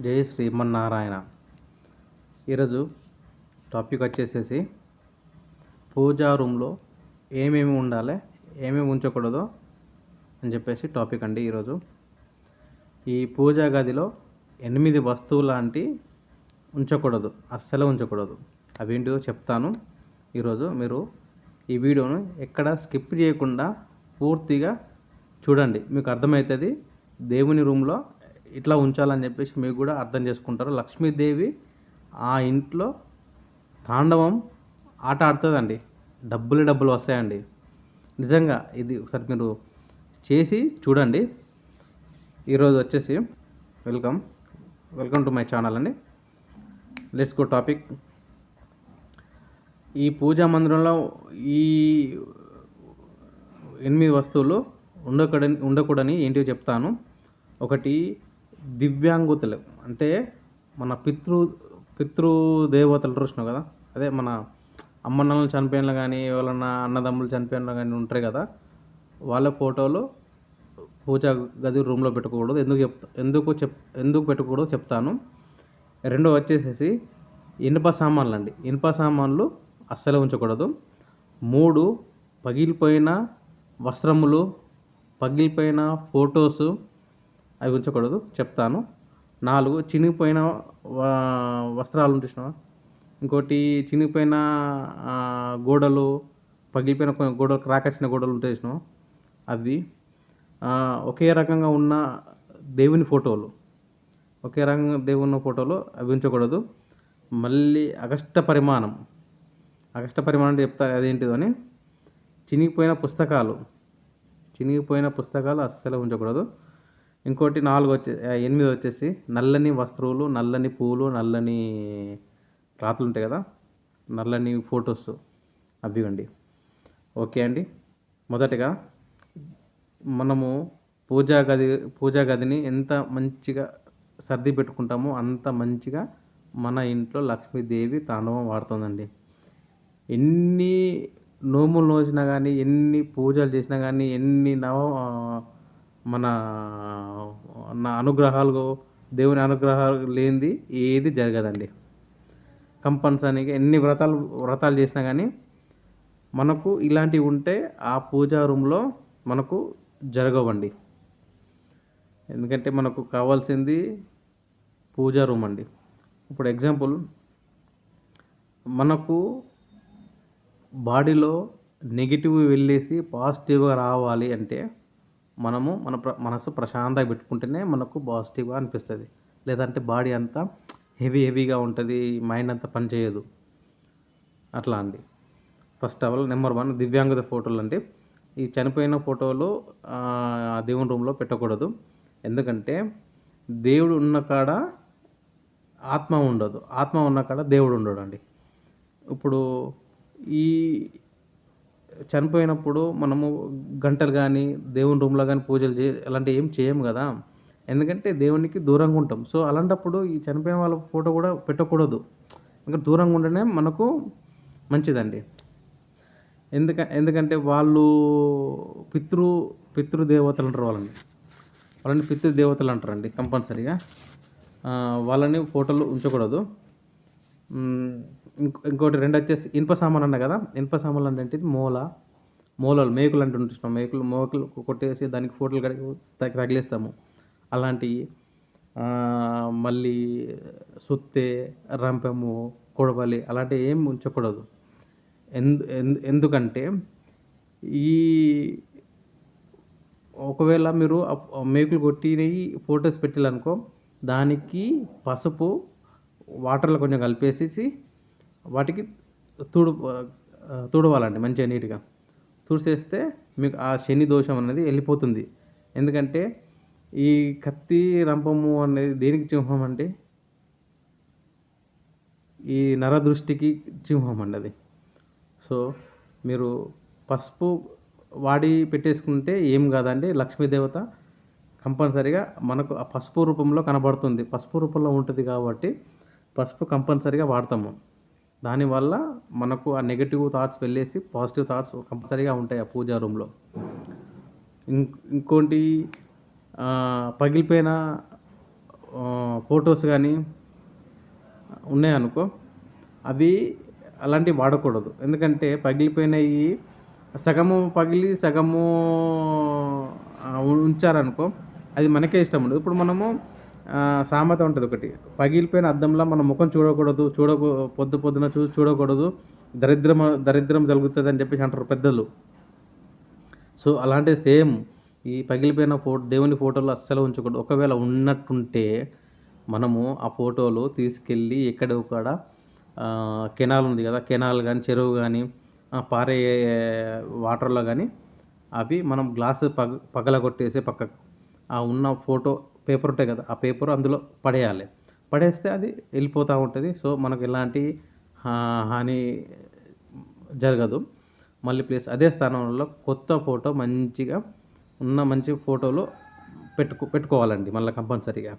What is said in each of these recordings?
జై శ్రీమన్నారాయణ. ఈరోజు టాపిక్ వచ్చేసేసి పూజా రూమ్లో ఏమేమి ఉండాలి ఏమేమి ఉంచకూడదో అని చెప్పేసి టాపిక్ అండి ఈరోజు. ఈ పూజా గదిలో ఎనిమిది వస్తువులు లాంటి ఉంచకూడదు అస్సలు ఉంచకూడదు. అవేంటిదో చెప్తాను. ఈరోజు మీరు ఈ వీడియోను ఎక్కడ స్కిప్ చేయకుండా పూర్తిగా చూడండి. మీకు అర్థమవుతుంది దేవుని రూమ్లో ఇట్లా ఉంచాలని చెప్పేసి మీకు కూడా అర్థం చేసుకుంటారు. లక్ష్మీదేవి ఆ ఇంట్లో తాండవం ఆట ఆడుతుందండి. డబ్బులు డబ్బులు వస్తాయండి. నిజంగా ఇది ఒకసారి మీరు చేసి చూడండి. ఈరోజు వచ్చేసి welcome. Welcome to my channel అండి. Let's go topic. ఈ పూజా మందిరంలో ఈ ఎనిమిది వస్తువులు ఉండకూడని ఉండకూడని ఏంటివి చెప్తాను. ఒకటి దివ్యాంగుతులు. అంటే మన పితృ పితృ దేవతలు చూసినావు కదా? అదే మన అమ్మన్నలు చనిపోయిన కానీ ఎవరన్నా అన్నదమ్ములు చనిపోయిన కానీ ఉంటారు కదా? వాళ్ళ ఫోటోలు పూజా గది రూమ్లో పెట్టకూడదు ఎందుకు చెప్తా ఎందుకు చెప్ ఎందుకు పెట్టకూడదు చెప్తాను. రెండో వచ్చేసేసి ఇనుప సామాన్లు అండి. ఇనుప సామాన్లు అస్సలు ఉంచకూడదు. మూడు పగిలిపోయిన వస్త్రములు పగిలిపోయిన ఫొటోసు అవి ఉంచకూడదు చెప్తాను. నాలుగు చినిగిపోయిన వస్త్రాలు ఉంటున్నావా ఇంకోటి చినిగిపోయిన గోడలు పగిలిపోయిన కొన్ని గోడలు క్రాక్ వచ్చిన గోడలు ఉంటాయి అవి ఒకే రకంగా ఉన్న దేవుని ఫోటోలు. ఒకే రకంగా దేవుని ఫోటోలు అవి ఉంచకూడదు మళ్ళీ అగస్ట పరిమాణం. అగస్ట పరిమాణం చెప్తా అదేంటిదో అని. చినిగిపోయిన పుస్తకాలు. చినిగిపోయిన పుస్తకాలు అస్సలు ఉంచకూడదు. ఇంకోటి నాలుగు వచ్చే ఎనిమిది వచ్చేసి నల్లని వస్తువులు నల్లని పూలు నల్లని రాతలు ఉంటాయి కదా నల్లని ఫొటోస్ అవి ఇవ్వండి. ఓకే అండి. మొదటగా మనము పూజా గది పూజా గదిని ఎంత మంచిగా సర్ది పెట్టుకుంటామో అంత మంచిగా మన ఇంట్లో లక్ష్మీదేవి తాండవం వాడుతుందండి. ఎన్ని నోములు నోచినా కానీ ఎన్ని పూజలు చేసినా కానీ ఎన్ని నవ మన నా అనుగ్రహాలు దేవుని అనుగ్రహాలు లేనిది ఏది జరగదండి. కంపల్సరీగా ఎన్ని వ్రతాలు వ్రతాలు చేసినా కానీ మనకు ఇలాంటివి ఉంటే ఆ పూజా రూమ్లో మనకు జరగవండి. ఎందుకంటే మనకు కావాల్సింది పూజా రూమ్ అండి. ఇప్పుడు ఎగ్జాంపుల్ మనకు బాడీలో నెగిటివ్ వెళ్ళేసి పాజిటివ్గా రావాలి అంటే మనము మన ప్ర మనసు ప్రశాంతంగా పెట్టుకుంటేనే మనకు పాజిటివ్గా అనిపిస్తుంది. లేదంటే బాడీ అంతా హెవీ హెవీగా ఉంటుంది మైండ్ అంతా పనిచేయదు అట్లా అండి. First of all number one దివ్యాంగత ఫోటోలు అంటే ఈ చనిపోయిన ఫోటోలు ఆ, దేవుని రూమ్లో పెట్టకూడదు. ఎందుకంటే దేవుడు ఉన్న కాడ ఆత్మ ఉండదు. ఆత్మ ఉన్న కాడ దేవుడు ఉండడు అండి ఇప్పుడు ఈ చనిపోయినప్పుడు మనము గంటలు కానీ దేవుని రూమ్లో కానీ పూజలు చే అలాంటివి ఏం చేయము కదా. ఎందుకంటే దేవునికి దూరంగా ఉంటాం. సో అలాంటప్పుడు ఈ చనిపోయిన వాళ్ళ ఫోటో కూడా పెట్టకూడదు. ఇంకా దూరంగా ఉండనే మనకు మంచిదండి. ఎందుక ఎందుకంటే వాళ్ళు పితృ పితృదేవతలు అంటారు వాళ్ళని. వాళ్ళని పితృదేవతలు అంటారండి కంపల్సరీగా. వాళ్ళని ఫోటోలు ఉంచకూడదు. ఇంకోటి రెండు వచ్చేసి ఇనుప సామాన్ అన్న కదా? ఇనుప సామాన్లు అంటే ఏంటిది? మూల. మూలలు మేకులు అంటూ ఉంటున్నాం మేకులు మేకులు కొట్టేసి దానికి ఫోటోలు కడిగి తగి- తగిలేస్తాము. అలాంటివి మళ్ళీ సుత్తే రంపెము కొడవలి అలాంటివి ఏం ఉంచకూడదు. ఎందు ఎందు ఎందుకంటే ఈ ఒకవేళ మీరు మేకులు కొట్టినవి ఫొటోస్ పెట్టాలనుకో దానికి పసుపు వాటర్లో కొంచెం కలిపేసేసి వాటికి తుడు తుడవాలండి మంచిగా నీట్గా. తుడిసేస్తే మీకు ఆ శని దోషం అనేది వెళ్ళిపోతుంది. ఎందుకంటే ఈ కత్తి రంపము అనేది దేనికి చింహం అంటే ఈ నరదృష్టికి చింహం అండి అది. సో మీరు పసుపు వాడి పెట్టేసుకుంటే ఏం కాదండి? లక్ష్మీదేవత కంపల్సరిగా మనకు ఆ పసుపు రూపంలో కనబడుతుంది. పసుపు రూపంలో ఉంటుంది కాబట్టి పసుపు కంపల్సరీగా వాడతాము. దానివల్ల మనకు ఆ నెగిటివ్ థాట్స్ వెళ్ళేసి పాజిటివ్ థాట్స్ కంపల్సరీగా ఉంటాయి ఆ పూజా రూమ్లో. ఇంకోటి పగిలిపోయిన ఫొటోస్ కానీ ఉన్నాయనుకో అవి అలాంటివి వాడకూడదు. ఎందుకంటే పగిలిపోయినవి సగము పగిలి సగము ఉంచారనుకో అది మనకే ఇష్టం ఉండదు. ఇప్పుడు మనము సామెత ఉంటుంది ఒకటి. పగిలిపోయిన అద్దంలో మన ముఖం చూడకూడదు చూడకూ పొద్దు పొద్దున చూ చూడకూడదు దరిద్రం దరిద్రం జరుగుతుంది అని చెప్పేసి అంటారు పెద్దలు. సో అలాంటి సేమ్ ఈ పగిలిపోయిన ఫోటో దేవుని ఫోటోలు అస్సలు ఉంచకూడదు. ఒకవేళ ఉన్నట్టుంటే మనము ఆ ఫోటోలు తీసుకెళ్ళి ఎక్కడ కూడా కెనాల్ ఉంది కదా కెనాల్ కానీ చెరువు కానీ పారే వాటర్లో కానీ అవి మనం గ్లాస్ పగ పగలగొట్టేసి పక్కకు ఆ ఉన్న ఫోటో పేపర్ ఉంటాయి కదా ఆ పేపర్ అందులో పడేయాలి. పడేస్తే అది వెళ్ళిపోతూ ఉంటుంది. సో మనకు ఎలాంటి హా- హాని జరగదు. మళ్ళీ ప్లేస్ అదే స్థానంలో కొత్త ఫోటో మంచిగా ఉన్న మంచి ఫోటోలు పెట్టుకో పెట్టుకోవాలండి మళ్ళీ కంపల్సరీగా.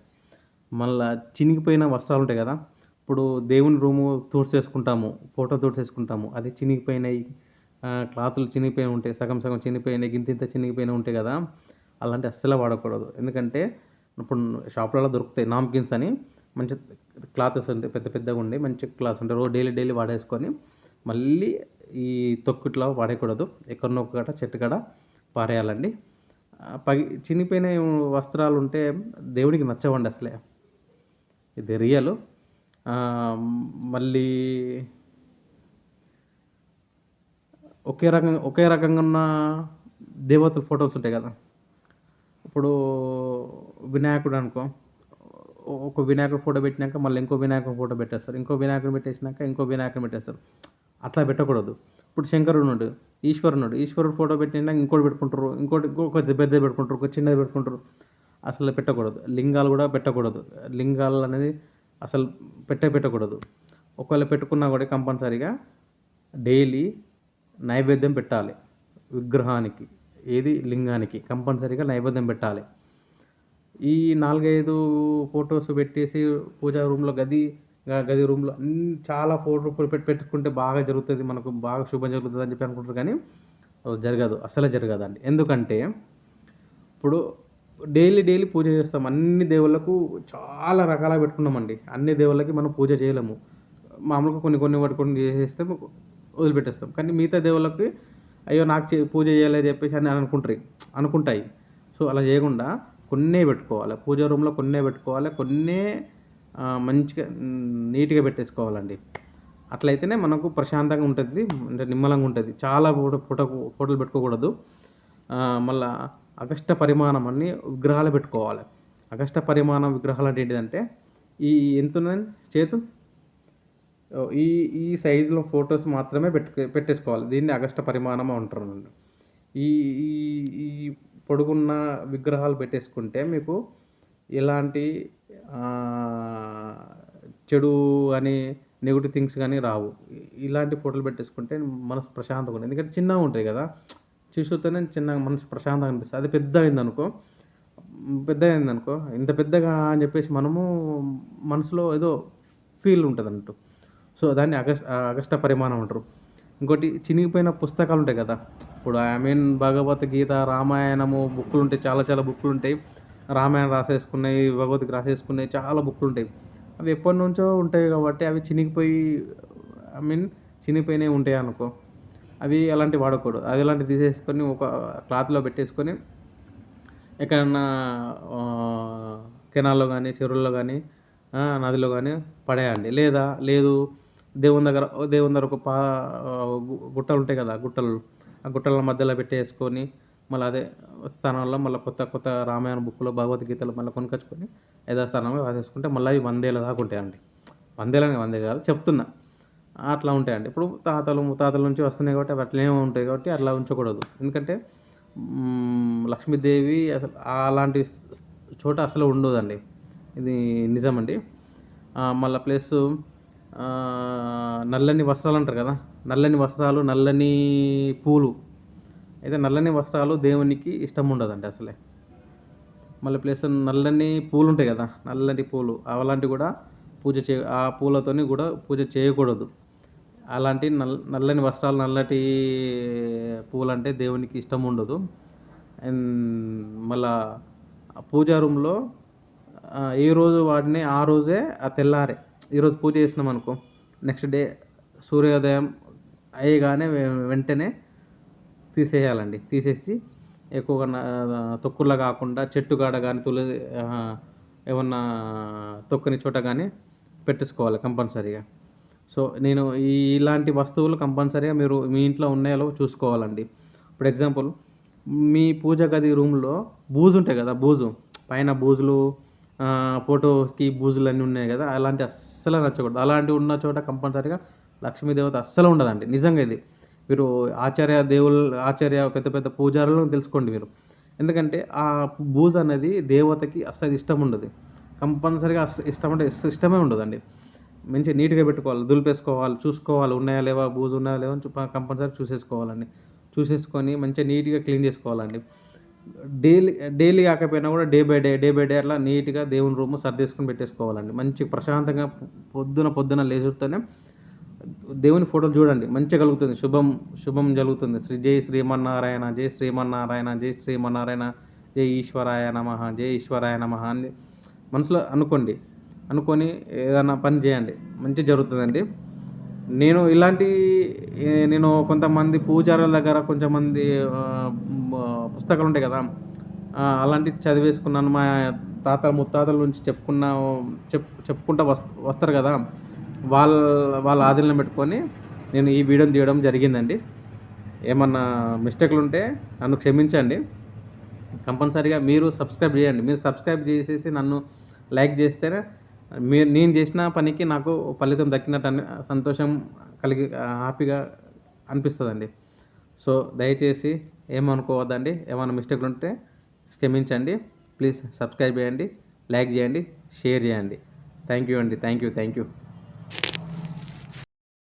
మళ్ళీ చినిగిపోయిన వస్త్రాలు ఉంటాయి కదా ఇప్పుడు దేవుని రూము తూడ్చేసుకుంటాము ఫోటో తూడ్చేసుకుంటాము అది చినిగిపోయినాయి క్లాతులు చినిగిపోయి ఉంటాయి సగం సగం చినిగిపోయినాయి గింత ఇంత చినిగిపోయిన ఉంటాయి కదా అలాంటి అస్సలు వాడకూడదు. ఎందుకంటే ఇప్పుడు షాపులలో దొరుకుతాయి నామ్కిన్స్ అని. మంచి క్లాత్స్ ఉంటాయి పెద్ద పెద్దగా ఉండి మంచి క్లాత్స్ ఉంటాయి రోజు డైలీ డైలీ వాడేసుకొని మళ్ళీ ఈ తొక్కుట్లో వాడేయకూడదు. ఎక్కడనొక్క గట చెట్టు కాడ పారేయాలండి. పగి చినిపోయిన వస్త్రాలు ఉంటే దేవుడికి నచ్చవండి అసలే. ఇది రియల్. మళ్ళీ ఒకే రకంగా ఒకే రకంగా ఉన్న దేవతల ఫొటోస్ ఉంటాయి కదా. ఇప్పుడు వినాయకుడు అనుకో ఒక వినాయకుడు ఫోటో పెట్టినాక మళ్ళీ ఇంకో వినాయకుడు ఫోటో పెట్టేస్తారు. ఇంకో వినాయకుడు పెట్టేసినాక ఇంకో వినాయకుడు పెట్టేస్తారు. అట్లా పెట్టకూడదు. ఇప్పుడు శంకరుడు ఉన్నాడు ఈశ్వరుడు ఈశ్వరుడు ఫోటో పెట్టినాక ఇంకోటి పెట్టుకుంటారు ఇంకోటి ఇంకొక పెద్దది పెట్టుకుంటారు ఒక చిన్నది పెట్టుకుంటారు. అసలు పెట్టకూడదు. లింగాలు కూడా పెట్టకూడదు. లింగాలు అనేది అసలు పెట్టే పెట్టకూడదు. ఒకవేళ పెట్టుకున్నా కూడా కంపల్సరీగా డైలీ నైవేద్యం పెట్టాలి విగ్రహానికి. ఏది లింగానికి కంపల్సరీగా నైవేద్యం పెట్టాలి. ఈ నాలుగైదు ఫొటోస్ పెట్టేసి పూజా రూమ్లో గది గది రూమ్లో అన్ని చాలా ఫోటో పెట్టి పెట్టుకుంటే బాగా జరుగుతుంది. మనకు బాగా శుభం జరుగుతుంది అని చెప్పి అనుకుంటారు కానీ అది జరగదు. అసలే జరగదండి. ఎందుకంటే ఇప్పుడు డైలీ డైలీ పూజ చేస్తాం. అన్ని దేవుళ్ళకు చాలా రకాల పెట్టుకున్నామండి. అన్ని దేవుళ్ళకి మనం పూజ చేయలేము. మామూలుగా కొన్ని కొన్ని పట్టుకొని చేసేస్తే వదిలిపెట్టేస్తాం. కానీ మిగతా దేవుళ్ళకి అయ్యో నాకు పూజ చేయలేదు చెప్పేసి అని అనుకుంటారు. అనుకుంటాయి. సో అలా చేయకుండా కొన్నే పెట్టుకోవాలి. పూజ రూమ్లో కొన్నే పెట్టుకోవాలి. కొన్నే మంచిగా నీట్గా పెట్టేసుకోవాలండి. అట్లయితేనే మనకు ప్రశాంతంగా ఉంటుంది. అంటే నిమ్మలంగా ఉంటుంది. చాలా ఫోటో ఫోటో ఫోటోలు పెట్టుకోకూడదు. మళ్ళా అగస్ట పరిమాణం అన్ని విగ్రహాలు పెట్టుకోవాలి. అగస్ట పరిమాణం విగ్రహాలు అంటే ఏంటిదంటే ఈ ఎంత చేతు? ఈ ఈ సైజులో ఫొటోస్ మాత్రమే పెట్టు పెట్టేసుకోవాలి. దీన్ని అగస్ట పరిమాణం అంటారు ఈ ఈ ఈ పొడుగున్న విగ్రహాలు పెట్టేసుకుంటే మీకు ఎలాంటి చెడు అని నెగిటివ్ థింగ్స్ కానీ రావు. ఇలాంటి ఫోటోలు పెట్టేసుకుంటే మనసు ప్రశాంతంగా ఉంటుంది. ఎందుకంటే చిన్నగా ఉంటాయి కదా. చూస్తూనే చిన్నగా మనసు ప్రశాంతంగా అనిపిస్తుంది. అది పెద్ద అయిందనుకో పెద్ద అయిందనుకో ఇంత పెద్దగా అని చెప్పేసి మనము మనసులో ఏదో ఫీల్ ఉంటుంది అన్నట్టు సో దాన్ని అగస్ట్ అగస్ట పరిమాణం అంటారు. ఇంకోటి చినిగిపోయిన పుస్తకాలు ఉంటాయి కదా. ఇప్పుడు ఐ మీన్ భగవద్గీత రామాయణము బుక్కులు ఉంటాయి చాలా చాలా బుక్కులు ఉంటాయి. రామాయణం రాసేసుకున్నాయి భగవద్గీత రాసేసుకున్నాయి చాలా బుక్కులు ఉంటాయి. అవి ఎప్పటి నుంచో ఉంటాయి కాబట్టి అవి చినిగిపోయి ఐ మీన్ చినిగిపోయినవి ఉంటాయి అనుకో. అవి అలాంటివి వాడకూడదు. అది అలాంటివి తీసేసుకొని ఒక క్లాత్లో పెట్టేసుకొని ఎక్కడన్నా కెనాల్లో కానీ చెరువుల్లో కానీ నదిలో కానీ పడేయండి. లేదా లేదు దేవుని దగ్గర దేవుని దగ్గర ఒక పా గుట్టలు ఉంటాయి కదా గుట్టలు. ఆ గుట్టల మధ్యలో పెట్టేసుకొని మళ్ళీ అదే స్థానంలో మళ్ళీ కొత్త కొత్త రామాయణ బుక్లో భగవద్గీతలు మళ్ళీ కొనుకొచ్చుకొని యథాస్థానంలో రాసేసుకుంటే మళ్ళీ అవి వందేళ్ళ దాకా ఉంటాయండి. వందేలనే వందే కాదు చెప్తున్నా. అట్లా ఉంటాయండి. ఇప్పుడు తాతలు ముత్తాతల నుంచి వస్తున్నాయి కాబట్టి అవి అట్లనే ఉంటాయి కాబట్టి అట్లా ఉంచకూడదు. ఎందుకంటే లక్ష్మీదేవి అసలు అలాంటి చోట అసలు ఉండదండి. ఇది నిజమండి. మళ్ళీ మళ్ళా ప్లస్ నల్లని వస్త్రాలు అంటారు కదా? నల్లని వస్త్రాలు నల్లని పూలు. అయితే నల్లని వస్త్రాలు దేవునికి ఇష్టం ఉండదండి అసలే. మళ్ళీ ప్లస్ నల్లని పూలు ఉంటాయి కదా? నల్లని పూలు. అలాంటివి కూడా పూజ చే ఆ పూలతోని కూడా పూజ చేయకూడదు. అలాంటి నల్ నల్లని వస్త్రాలు నల్లటి పూలు అంటే దేవునికి ఇష్టం ఉండదు. అండ్ మళ్ళా పూజా రూమ్లో ఏ రోజు వాడిని ఆ రోజే ఆ తెల్లారే. ఈరోజు పూజ చేసినాం అనుకో. నెక్స్ట్ డే సూర్యోదయం అయ్యగానే వెంటనే తీసేయాలండి. తీసేసి ఎక్కువగా తొక్కుల్లో కాకుండా చెట్టు కాడ కానీ తులసి ఏమన్నా తొక్కని చోట కానీ పెట్టేసుకోవాలి కంపల్సరీగా. సో నేను ఈ ఇలాంటి వస్తువులు కంపల్సరీగా మీరు మీ ఇంట్లో ఉన్నాయో చూసుకోవాలండి. ఇప్పుడు ఎగ్జాంపుల్ మీ పూజ గది రూమ్లో బూజు ఉంటాయి కదా బూజు. పైన బూజులు ఫోటోస్కి బూజులు అన్నీ ఉన్నాయి కదా అలాంటి అస్సలు నచ్చకూడదు. అలాంటివి ఉన్న చోట కంపల్సరీగా లక్ష్మీదేవత అస్సలు ఉండదండి. నిజంగా ఇది. మీరు ఆచార్య దేవుళ్ళు ఆచార్య పెద్ద పెద్ద పూజారులను తెలుసుకోండి మీరు. ఎందుకంటే ఆ బూజు అనేది దేవతకి అస్సలు ఇష్టం ఉండదు. కంపల్సరీగా అస్స- ఇష్టం అంటే ఇష్టమే ఉండదండి. మంచిగా నీట్గా పెట్టుకోవాలి దులిపేసుకోవాలి చూసుకోవాలి. ఉన్నాయా లేవా? బూజు ఉన్నాయా లేవా? అని కంపల్సరీ చూసేసుకోవాలండి. చూసేసుకొని మంచిగా నీట్గా క్లీన్ చేసుకోవాలండి. డైలీ డైలీ కాకపోయినా కూడా day by day day by day అట్లా నీట్గా దేవుని రూమ్ సర్దేసుకొని పెట్టేసుకోవాలండి. మంచి ప్రశాంతంగా పొద్దున పొద్దున లేచుతూనే దేవుని ఫోటోలు చూడండి. మంచిగా కలుగుతుంది. శుభం శుభం జరుగుతుంది. శ్రీ జై శ్రీమన్నారాయణ జై శ్రీమన్నారాయణ జై శ్రీమన్నారాయణ జై ఈశ్వరాయ నమ జై ఈశ్వరాయ నమ అని మనసులో అనుకోండి. అనుకొని ఏదైనా పని చేయండి. మంచి జరుగుతుందండి. నేను ఇలాంటి నేను కొంతమంది పూజారుల దగ్గర కొంతమంది పుస్తకాలు ఉంటాయి కదా అలాంటివి చదివేసుకున్నాను. మా తాత ముత్తాతల నుంచి చెప్పుకున్న చెప్ చెప్పుకుంటా వస్ వస్తారు కదా వాళ్ళ వాళ్ళ ఆధీనంలో పెట్టుకొని నేను ఈ వీడియోని తీయడం జరిగిందండి. ఏమన్నా మిస్టేక్లు ఉంటే నన్ను క్షమించండి. కంపల్సరీగా మీరు సబ్స్క్రైబ్ చేయండి. మీరు సబ్స్క్రైబ్ చేసేసి నన్ను లైక్ చేస్తేనే మీరు నేను చేసిన పనికి నాకు ఫలితం దక్కినట్టు అని సంతోషం కలిగి హ్యాపీగా అనిపిస్తుందండి. సో దయచేసి ఏమనుకోవద్దండి. ఏమైనా మిస్టేక్లు ఉంటే క్షమించండి. ప్లీజ్ సబ్స్క్రైబ్ చేయండి లైక్ చేయండి షేర్ చేయండి. థ్యాంక్ యూ అండి. Thank you thank you